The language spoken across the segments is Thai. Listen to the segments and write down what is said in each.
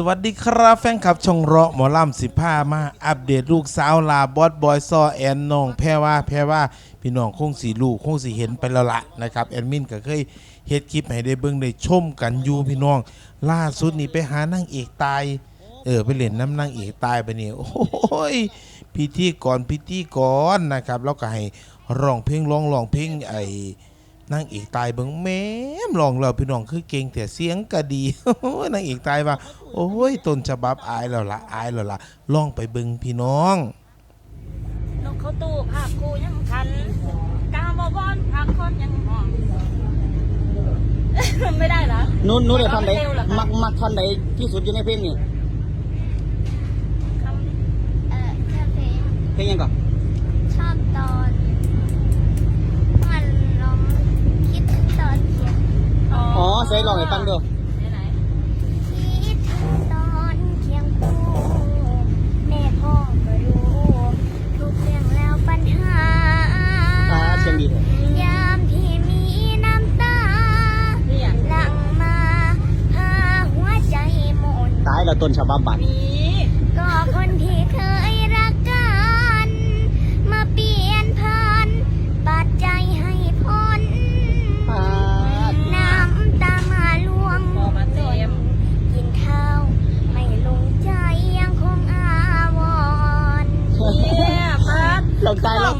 สวัสดีครับแฟนคลับช่องเราะหมอลำสิผ้ามาอัปเดตลูกสาวลาบอสบอยซอแอนน้องแพรว่าแพรว่าพี่น้องคงสีลูกคงสีเห็นไปแล้วละนะครับแอดมินก็เคยเฮ็ดคลิปให้ได้เบิ่งได้ชมกันอยู่พี่น้อง ล่าสุดนี่ไปหานางเอกตายเออไปเล่นน้ำนางเอกตายไปนี่โอ้ยพิธีกรพิธีกรนะครับแล้วก็ให้ร้องเพลงร้องร้องเพลงไอ นางเอกตายเบิ่งแม่มร้องแล้วพี่น้องคือเก่งแต่เสียงก็ดีนางเอกตายว่า โอ้ยต้นฉบับอายแล้วละอายแล้วละลองไปเบิ่งพี่น้องนกเขาตู้ภาคคูยังทันกาบอบอนพักคนยังห่องไม่ได้เหรอนู้นนู้นเดี๋ยวท่อนใดเร็วเหรอคะมักมักท่อนใดที่สุดอยู่ในเพลงนี้คำเออแค่เพลงเพลงยังก่อนชอบตอนมัน อ๋อใส่ลองให้ฟังดูไหนคิดถึงตอนเคียงคู่แม่พ่อก็รู้ทุกเรื่องแล้วปัญหา อ่าเสียงดีเลยยามที่มีน้ำตาๆเนี่ยหลั่งมาพาหัวใจหมนตายแล้วต้นฉบับบัตร มี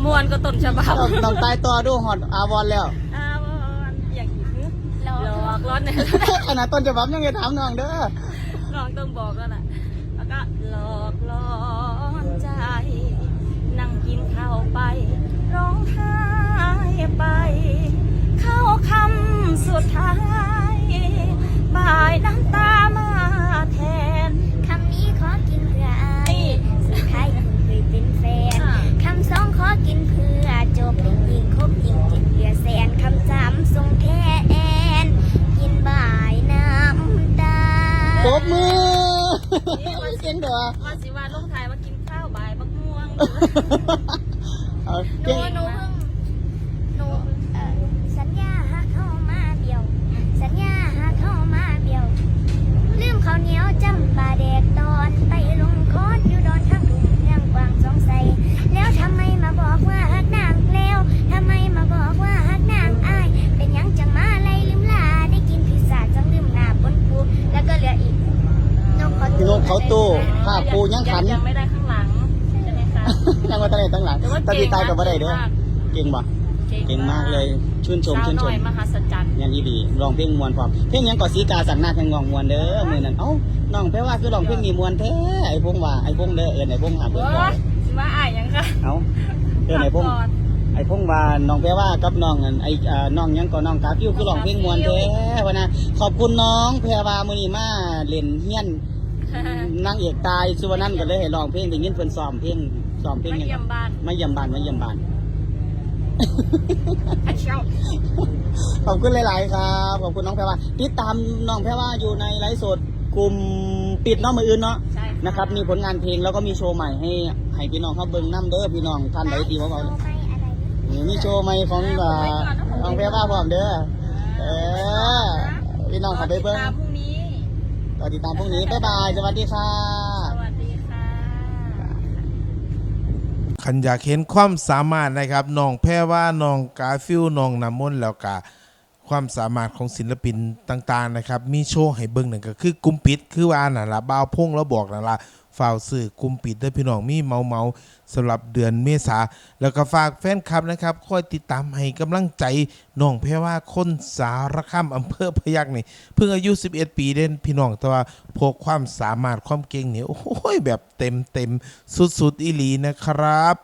มวนก็ต้นฉบับลองลองตายต่อดูฮอดอาวอนแล้วอาวอนอย่างนี้หลหลออกกร้อนเนี่ยขนาดต้นฉบับยังไงถามน้องเด้อน้องต้องบอกแล้วนะแล้วก็หลอกล่อนใจ นั่งกินข้าวไป ร้องไห้ไป เข้าคำสุดท้ายบ่ายน้ำตา ตบมือเสียงเด้อว่าสิว่าลงท้ายมากินข้าวบ่ายบักม่วง เอาหเพลนูงหนูเพิ่ง เขานตู้กเขาตู้ภาคปูยังขันยังไม่ได้ข้างหลังใช่ไหมคะยังมาตั้งแต่ตั้งหลังแต่ว่าตอนเก่ที่งตายกับบ่ได้เด้อมากเก่งบ่เก่งมากเลยชื่นชมสาวชื่นชน้อมยมหัศจรรย์งานอีดีร้องเพลงมวนพร้อมเพลงหยังก็สีกาสังนาแข่งงองมวนเด้อมื้อนั้นเอ้าน้องแปลว่าคือร้องเพลงนี้มวนแท้ไอ้พงว่าไอ้พงเด้อเอิ้นไอ้พงหาเบิ่งก่อนสิว่าอ่ายยังคะเอ้าเอิ้นไอ้พงก่อนไอ้พงว่าน้องแปลว่ากับน้องอันไอ้อ่าน้องหยังก็น้องกาฟิวคือร้องเพลงมวนแท้ว่านะขอบคุณน้องแพรว่ามื้อนี้มาเล่นเฮียน นางเอกตายสุวรรณันท์ก็เลยให้ร้องเพลงได้ยินเพิ่นซ้อมเพลงซ้อมเพลงมาหยังเยี่ยมบ้านมาเยี่ยมบ้านมาเยี่ยมบ้านอะเช่าขอบคุณหลาย ๆ ครับขอบคุณน้องแพรว่าติดตามน้องแพรว่าอยู่ในไลฟ์สดกลุ่มปิดเน้องมืออื่นเนาะใช่นะครับ มีผลงานเพลงแล้วก็มีโชว์ใหม่ให้ให้พี่น้องเขาเบิ่งน้ำเด้อพี่น้องท่านใดที่ว่าเขาไม่อะไรนี่มีโชว์ใหม่ของอ่าน้องแพรว่าพร้อมเด้อเออพี่น้องเขาไปเบิ่งตามพ รุ่งนี้รอติดตามพรุ่งนี้ บ๊ายบาย สวัสดีค่ะ สวัสดีค่ะ ขันอยากเห็นความสามารถนะครับน้องแพรว่าน้องกาฟิลน้องน้ำมนต์แล้วก็ความสามารถของศิลปินต่างๆนะครับ มีโชว์ให้เบิ่งนั่นก็คือกลุ่มปิด คือว่านั่นละบ่าวพงแล้วบอกนั่นละ ฝ่าวสื่อกลุ่มปิดเด้อพี่น้องมีเมาเมาสำหรับเดือนเมษา แล้วก็ฝากแฟนคลับนะครับคอยติดตามให้กำลังใจน้องแพรว่าคนสารคามอำเภอพยักนี่เพิ่งอายุ 11 ปีเด่นพี่น้องแต่ว่าพวกความสามารถความเก่งเนี่ยโอ้ยแบบเต็มเต็มสุดๆอีหลีนะครับ